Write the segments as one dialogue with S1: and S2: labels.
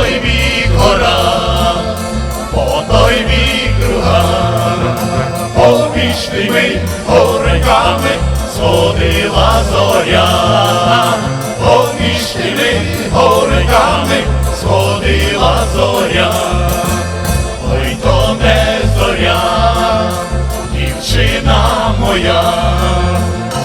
S1: той бік гора, по той бік друга, поміж гориками сходила зоря, тими гориками сходила зоря, ой то не зоря, дівчина моя,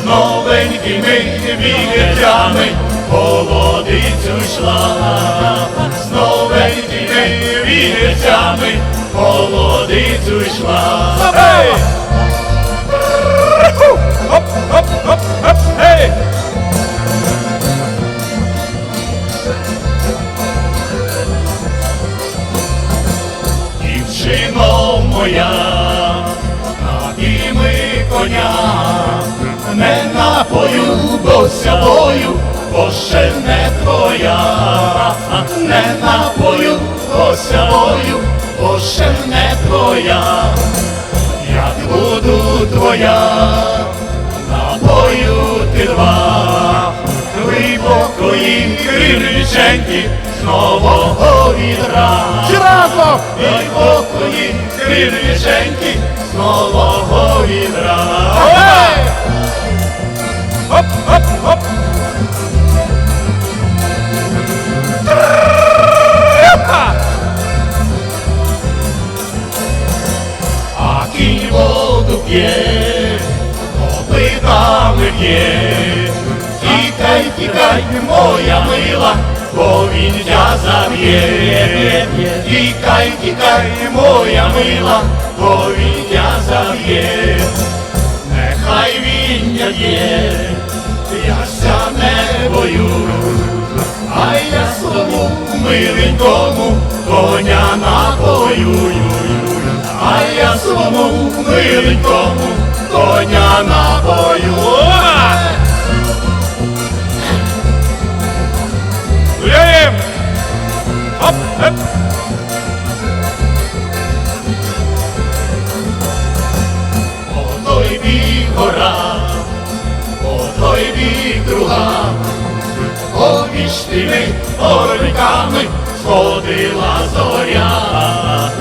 S1: новенькими вітрями по водицю йшла, з новенькими вітрями по водицю йшла. Не напою, бою, бо ще не твоя, як буду твоя, напою ти два, глибокої криниченьки з нового відра. З нового відра.
S2: Ей!
S1: П'є, копитами п'є. Тікай, тікай, моя мила, бо він тя заб'є. Тікай, тікай, моя мила, бо він тя заб'є. Нехай він є, я ся не боюсь. А я своєму миленькому коня напою, а я своєму миленькому коня напою.
S2: Гуляєм! Хоп, хеп!
S1: По той бік гора, по той бік друга, поміж тими гориками сходила зоря,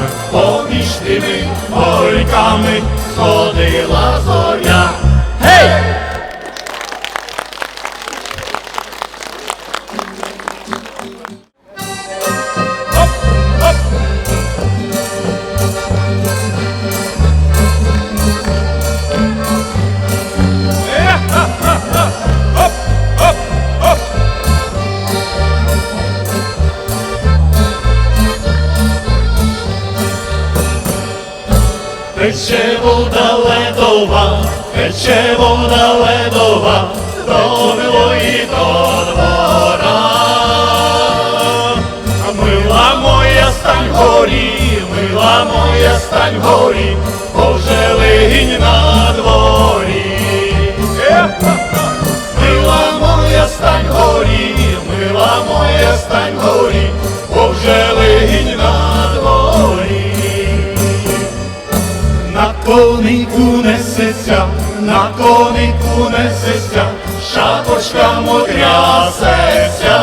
S1: тими гориками сходила зоря. Вода ледова, пече вода ледова, до милої до двора. Мила моя стань горі, мила моя стань горі, Боже линь на дворі. Конику несеться, на конику несеться, шапочка мотрясеться.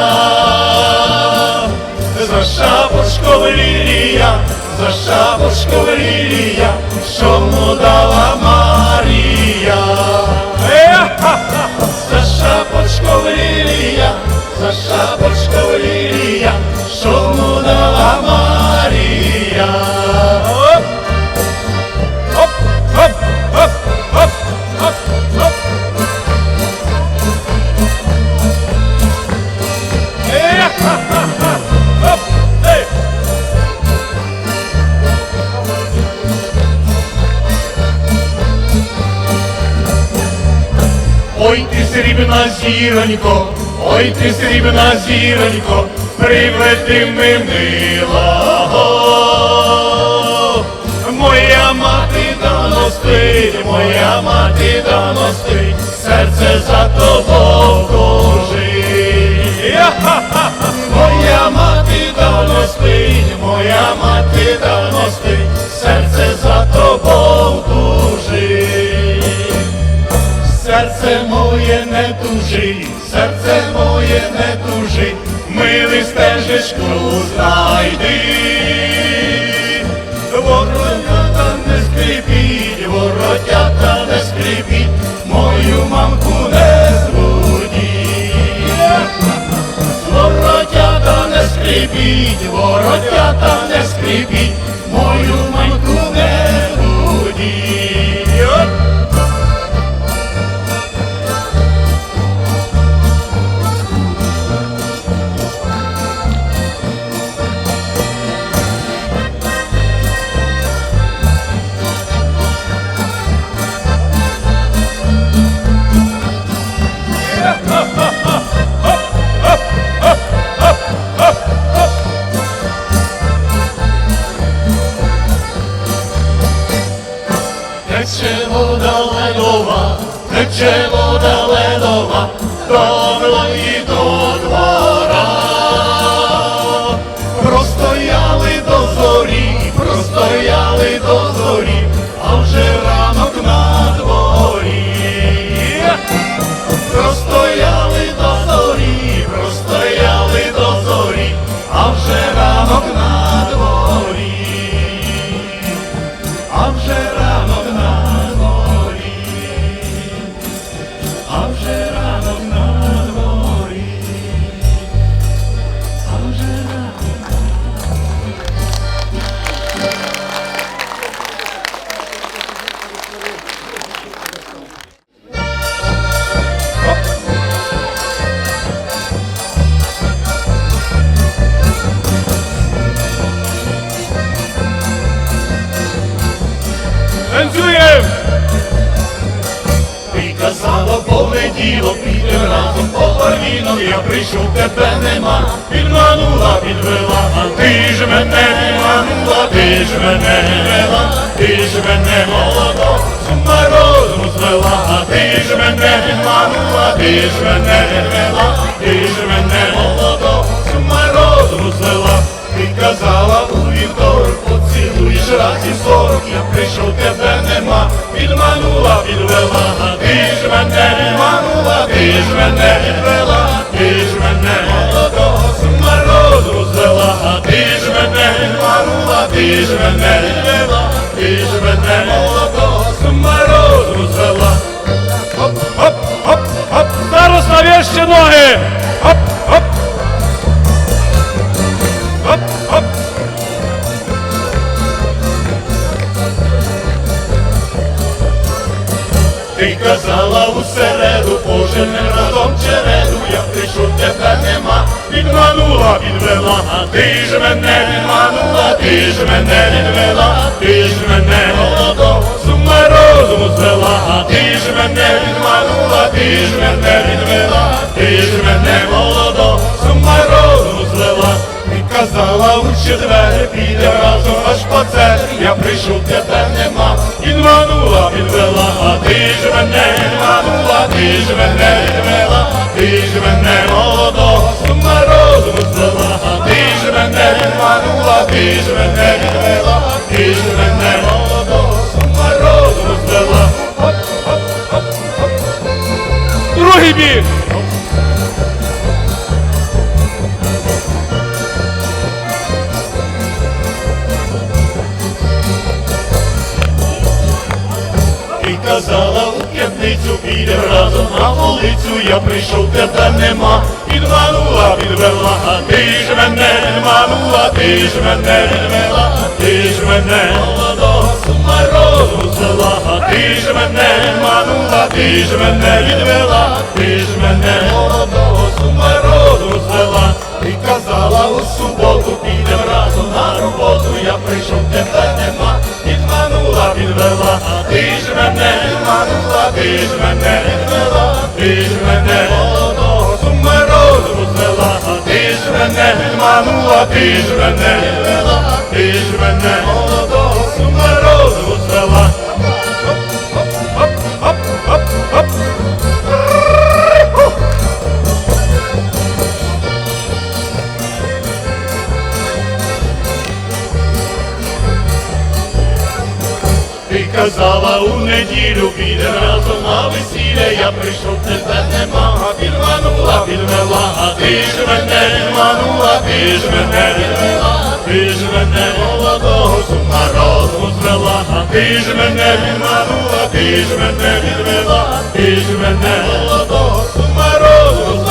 S1: За шапочком лілія, за шапочком лілія, срібна зіронько, ой ти срібна зіронько, приведи ми милого. Моя мати давно спить, моя мати давно спить, серце за тобою тужить. Моя мати давно спить, моя мати давно не тужи, серце моє не тужи, милий стежечку знайди. Воротята не скрипіть, воротята не скрипіть, мою мамку не збудіть. Воротята не скрипіть, воротята не скрипіть, Тече вода ледова, тече вода ледова, прийшов, тебе нема, підманула, підвела, а ти ж мене підманула, ти ж мене підвела, ти ж мене молодо, з ума розуму звела, а ти ж мене підманула, ти ж мене підвела, ти ж мене молодо, з ума розуму звела. Ти казала у вівторок, поцілуєш раз і сорок, я прийшов, тебе нема, підманула, мене підвела, ти ж мене молодого з морозу звела.
S2: Хоп, хоп, хоп, хоп! Зараз навіщо ноги! Хоп, хоп! Хоп, хоп!
S1: Ти казала у середу, поженем разом череду, я прийшов, тебе нема, підманула, підвела, ти ж мене підманула, ти ж мене підвела, ти ж мене молодого з ума розуму звела, ти ж мене підманула, ти ж мене підвела, ти ж мене молодого з ума розуму звела. Ти казала у четвер, піде разом аж по це, я прийшов, тебе
S2: Другий бік!
S1: Ти казала у п'ятницю піде разом на вулицю, я прийшов, тебе нема, підманула, підвела, а ти ж мене підманула, ти ж мене підвела, ти ж мене. Молодого з ума розуму ти ж мене. Підманула, ти ж мене відвела, ти ж мене. Молодого з ума розуму звела. Ти казала у суботу, підем разом на роботу, я прийшов, тебе нема, підманула, підвела, ти ж мене підманула, ти ж мене підвела, ти ж мене підманула, ти ж мене ти ж мене молодого
S2: хоп, хоп!
S1: Ти казала у неділю, підем разом на весілля, я прийшов, ти ж мене манула, біж мене вела, ти ж мене молодого сума розум звела, ти ж мене відманула, ти ж мене відвела, ти ж мене молодого сума розум звела.